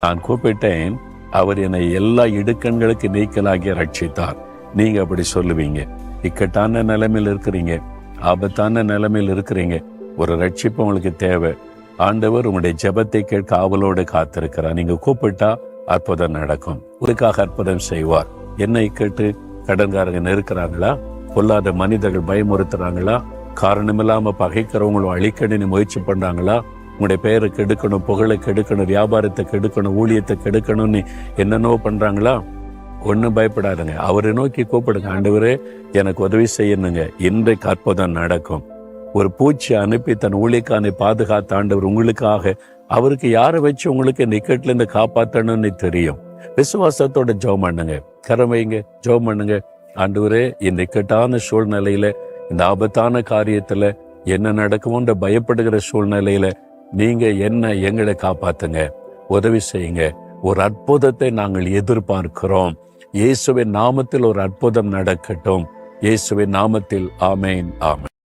நான் கூப்பிட்டேன் அவர் என்னை எல்லா இடுக்கண்களுக்கு நீக்கலாகி ரட்சித்தார் நீங்க அப்படி சொல்லுவீங்க. இக்கட்டான நிலைமையில் இருக்கிறீங்க. ஆபத்தான நிலைமையில் இருக்கிறீங்க. ஒரு ரட்சிப்பு உங்களுக்கு தேவை. ஆண்டவர் உங்களுடைய ஜெபத்தை கேட்க ஆவலோடு காத்திருக்கிறார். நீங்க கூப்பிட்டா அற்புதம் நடக்கும். உங்களுக்காக அற்புதம் செய்வார். என்னை கேட்டு கடன்காரங்க நெருக்கிறாங்களா பொல்லாத மனிதர்கள் பயமுறுத்துறாங்களா? காரணமில்லாம பகைக்கிறவங்களும் அழிக்கணும்னு முயற்சி பண்றாங்களா? உங்களுடைய பெயரை கெடுக்கணும் புகழை கெடுக்கணும் வியாபாரத்தை கெடுக்கணும் ஊழியத்தை கெடுக்கணும்னு என்னென்னவோ பண்ணுறாங்களா ஒன்றும் பயப்படாதுங்க. அவரை நோக்கி கூப்பிடுங்க. ஆண்டவரே எனக்கு உதவி செய்யணுங்க. இன்றைக்கு அற்புதம் நடக்கும். ஒரு பூச்சி அனுப்பி தன் ஊழியக்கானை பாதுகாத்த ஆண்டவர் உங்களுக்காக அவருக்கு யாரை வச்சு உங்களுக்கு நிக்கெட்ல இருந்து தெரியும். விசுவாசத்தோட ஜெபம் பண்ணுங்க. கரம் வைங்க. ஜோம் பண்ணுங்க. ஆண்டவரே இந்த இக்கட்டான சூழ்நிலையில இந்த ஆபத்தான காரியத்துல என்ன நடக்குமோன்ற பயப்படுகிற சூழ்நிலையில நீங்க என்ன எங்களை காப்பாத்துங்க உதவி செய்யுங்க. ஒரு அற்புதத்தை நாங்கள் எதிர்பார்க்கிறோம். இயேசுவின் நாமத்தில் ஒரு அற்புதம் நடக்கட்டும். இயேசுவின் நாமத்தில் ஆமேன் ஆமேன்.